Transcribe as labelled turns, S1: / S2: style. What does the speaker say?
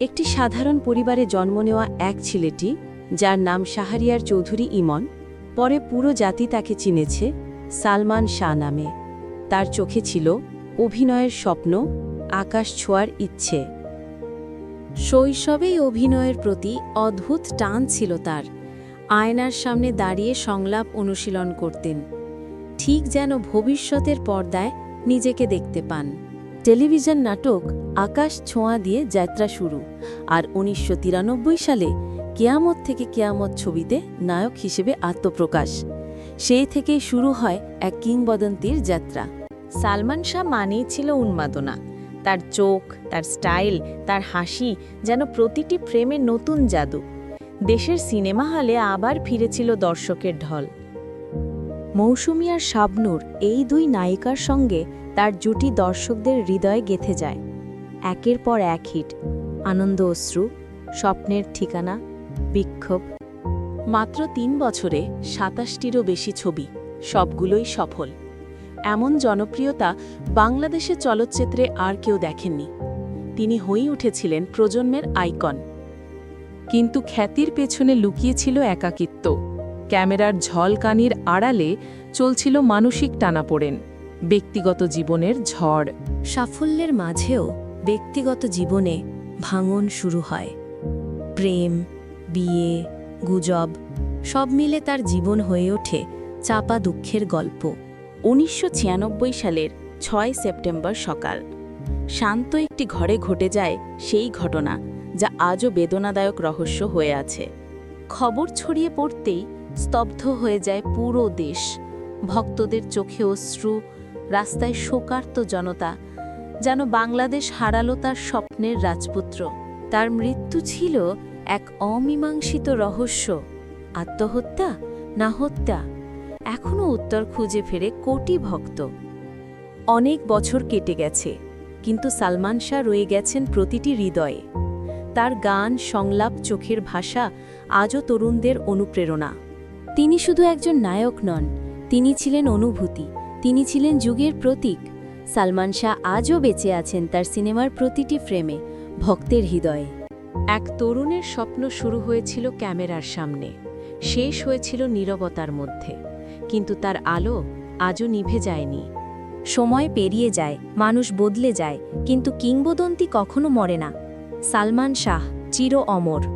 S1: একটি সাধারণ পরিবারে জন্ম নেওয়া এক ছেলেটি, যার নাম শাহরিয়ার চৌধুরী ইমন, পরে পুরো জাতি তাকে চিনেছে সালমান শাহ নামে। তার চোখে ছিল অভিনয়ের স্বপ্ন, আকাশ ছোঁয়ার ইচ্ছে। শৈশবেই অভিনয়ের প্রতি অদ্ভুত টান ছিল তার। আয়নার সামনে দাঁড়িয়ে সংলাপ অনুশীলন করতেন। ঠিক যেন ভবিষ্যতের পর্দায় নিজেকে দেখতে পান। টেলিভিশন নাটক আকাশ ছোঁয়া দিয়ে যাত্রা শুরু আর উনিশশো তিরানব্বই সালে কেয়ামত থেকে কেয়ামত ছবিতে নায়ক হিসেবে আত্মপ্রকাশ। সেই থেকেই শুরু হয় এক কিংবদন্তির যাত্রা। সালমান শাহ মানেই ছিল উন্মাদনা। তার চোখ, তার স্টাইল, তার হাসি যেন প্রতিটি ফ্রেমে নতুন জাদু। দেশের সিনেমা হলে আবার ফিরেছিল দর্শকের ঢল। মৌসুমী আর শাবনূর এই দুই নায়িকার সঙ্গে তার জুটি দর্শকদের হৃদয়ে গেথে যায়। একের পর এক হিট। আনন্দ অশ্রু, স্বপ্নের ঠিকানা, বিক্ষোভ। মাত্র তিন বছরে সাতাশটিরও বেশি ছবি, সবগুলোই সফল। এমন জনপ্রিয়তা বাংলাদেশে চলচ্চিত্রে আর কেউ দেখেননি। তিনি হয়ে উঠেছিলেন প্রজন্মের আইকন।
S2: কিন্তু খ্যাতির পেছনে লুকিয়েছিল একাকিত্ব। ক্যামেরার ঝলকানির আড়ালে চলছিল মানসিক টানাপোড়েন, ব্যক্তিগত জীবনের ঝড়।
S1: সাফল্যের মাঝেও ব্যক্তিগত জীবনে ভাঙন শুরু হয়। প্রেম, বিয়ে, গুজব, সব মিলে তার জীবন হয়ে ওঠে চাপা দুঃখের গল্প। উনিশশো ছিয়ানব্বই সালের ছয় সেপ্টেম্বর সকাল। শান্ত একটি ঘরে ঘটে যায় সেই ঘটনা, যা আজও বেদনাদায়ক রহস্য হয়ে আছে। খবর ছড়িয়ে পড়তেই স্তব্ধ হয়ে যায় পুরো দেশ। ভক্তদের চোখে অশ্রু, রাস্তায় শোকার্ত জনতা, যেন বাংলাদেশ হারালো তার স্বপ্নের রাজপুত্র। তার মৃত্যু ছিল এক অমীমাংসিত রহস্য। আত্মহত্যা না হত্যা? এখনও উত্তর খুঁজে ফেরে কোটি ভক্ত। অনেক বছর কেটে গেছে, কিন্তু সালমান শাহ রয়ে গেছেন প্রতিটি হৃদয়ে। তার গান, সংলাপ, চোখের ভাষা আজও তরুণদের অনুপ্রেরণা। তিনি শুধু একজন নায়ক নন, তিনি ছিলেন অনুভূতি, তিনি ছিলেন যুগের প্রতীক। সালমান শাহ আজও বেঁচে আছেন তার সিনেমার প্রতিটি ফ্রেমে, ভক্তের হৃদয়ে। এক তরুণের স্বপ্ন শুরু হয়েছিল ক্যামেরার সামনে, শেষ হয়েছিল নীরবতার মধ্যে, কিন্তু তার আলো আজও নিভে যায়নি। সময় পেরিয়ে যায়, মানুষ বদলে যায়, কিন্তু কিংবদন্তি কখনো মরে না। সালমান শাহ চির অমর।